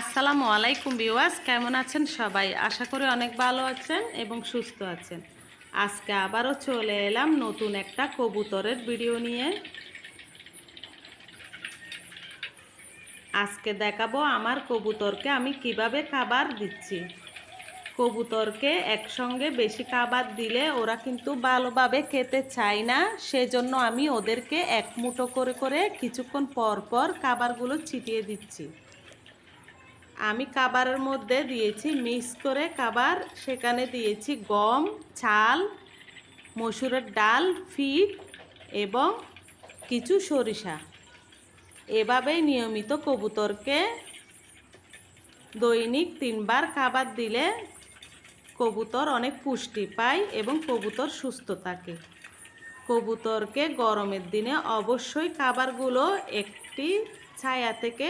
আসসালামু আলাইকুম বিওয়াস কেমন আছেন সবাই? আশা করি অনেক ভালো আছেন এবং সুস্থ আছেন। আজকে আবারও চলে এলাম নতুন একটা কবুতরের ভিডিও নিয়ে। আজকে দেখাবো আমার কবুতরকে আমি কীভাবে খাবার দিচ্ছি। কবুতরকে একসঙ্গে বেশি খাবার দিলে ওরা কিন্তু ভালোভাবে খেতে চায় না, সেজন্য আমি ওদেরকে এক মুঠো করে করে কিছুক্ষণ পর পর খাবারগুলো ছিটিয়ে দিচ্ছি। আমি খাবারের মধ্যে দিয়েছি, মিক্স করে খাবার সেখানে দিয়েছি গম, চাল, মসুরের ডাল ফিট এবং কিছু সরিষা। এভাবেই নিয়মিত কবুতরকে দৈনিক তিনবার খাবার দিলে কবুতর অনেক পুষ্টি পায় এবং কবুতর সুস্থ থাকে। কবুতরকে গরমের দিনে অবশ্যই খাবারগুলো একটি ছায়া থেকে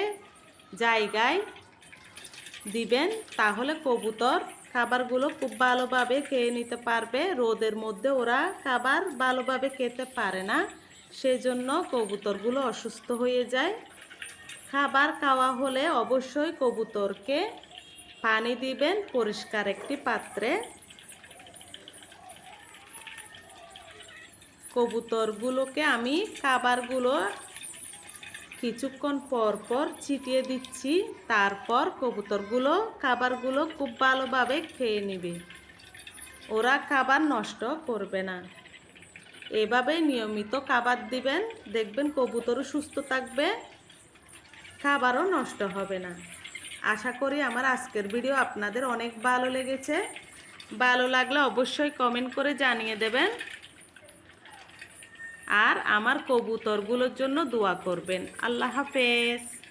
জায়গায় দিবেন, তাহলে কবুতর খাবারগুলো খুব ভালোভাবে খেয়ে নিতে পারবে। রোদের মধ্যে ওরা খাবার ভালোভাবে খেতে পারে না, সেজন্য কবুতরগুলো অসুস্থ হয়ে যায়। খাবার খাওয়া হলে অবশ্যই কবুতরকে পানি দিবেন পরিষ্কার একটি পাত্রে। কবুতরগুলোকে আমি খাবারগুলো কিছুক্ষণ পর পর ছিটিয়ে দিচ্ছি, তারপর কবুতরগুলো, খাবারগুলো খুব ভালোভাবে খেয়ে নেবে। ওরা খাবার নষ্ট করবে না। এভাবে নিয়মিত খাবার দিবেন, দেখবেন কবুতরও সুস্থ থাকবে, খাবারও নষ্ট হবে না। আশা করি আমার আজকের ভিডিও আপনাদের অনেক ভালো লেগেছে। ভালো লাগলে অবশ্যই কমেন্ট করে জানিয়ে দেবেন। আর আমার কবুতরগুলোর জন্য দোয়া করবেন। আল্লাহ হাফেজ।